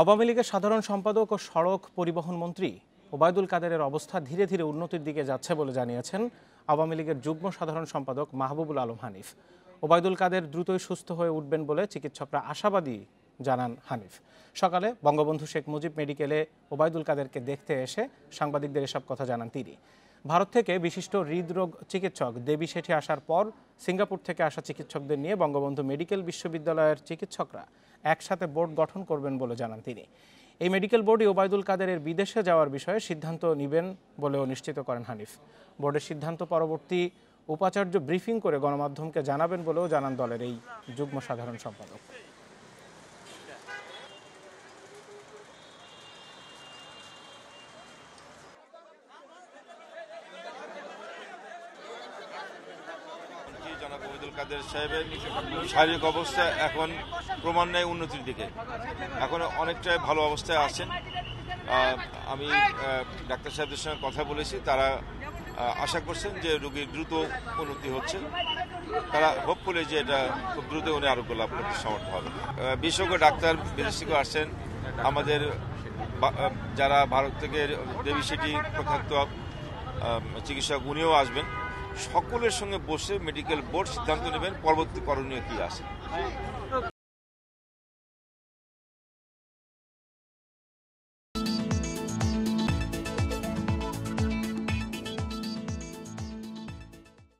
আওয়ামী লীগের সাধারণ সম্পাদক ও সড়ক পরিবহন মন্ত্রী ওবায়দুল কাদেরের অবস্থা ধীরে ধীরে উন্নতির দিকে যাচ্ছে বলে জানিয়েছেন আওয়ামী লীগের যুগ্ম সাধারণ সম্পাদক মাহবুবুল আলম হানিফ। ওবায়দুল কাদের দ্রুতই সুস্থ হয়ে উঠবেন বলে চিকিৎসকরা আশাবাদী জানান হানিফ। সকালে বঙ্গবন্ধু শেখ মুজিব মেডিকেলে ওবায়দুল কাদেরকে দেখতে এসে সাংবাদিকদের এসব কথা জানান তিনি। ভারত থেকে বিশিষ্ট হৃদরোগ চিকিৎসক দেবী শেঠি আসার পর সিঙ্গাপুর থেকে আসা চিকিৎসকদের নিয়ে বঙ্গবন্ধু মেডিকেল বিশ্ববিদ্যালয়ের চিকিৎসকরা একসাথে বোর্ড গঠন করবেন বলে জানান তিনি। এই মেডিকেল বোর্ডই ওবায়দুল কাদেরের বিদেশে যাওয়ার বিষয়ে সিদ্ধান্ত নেবেন বলেও নিশ্চিত করেন হানিফ। বোর্ডের সিদ্ধান্ত পরবর্তী উপাচার্য ব্রিফিং করে গণমাধ্যমকে জানাবেন বলেও জানান দলের এই যুগ্ম সাধারণ সম্পাদক। ওবায়দুল কাদের সাহেবের শারীরিক অবস্থা এখন ক্রমান্বয়ে উন্নতির দিকে। এখন অনেকটাই ভালো অবস্থায় আছেন। আমি ডাক্তার সাহেবদের সঙ্গে কথা বলেছি। তারা আশা করছেন যে রোগীর দ্রুত উন্নতি হচ্ছে। তারা হোপ করে যে এটা খুব দ্রুত উনি আরোগ্য লাভ করতে সমর্থ হবে বিশেষজ্ঞ ডাক্তার বিদেশ আসছেন। আমাদের যারা ভারত থেকে দেবী সেটি প্রখ্যাত চিকিৎসক, উনিও আসবেন। সকলের সঙ্গে বসে মেডিকেল বোর্ড সিদ্ধান্ত নেবেন পরবর্তী করণীয় কি আছে?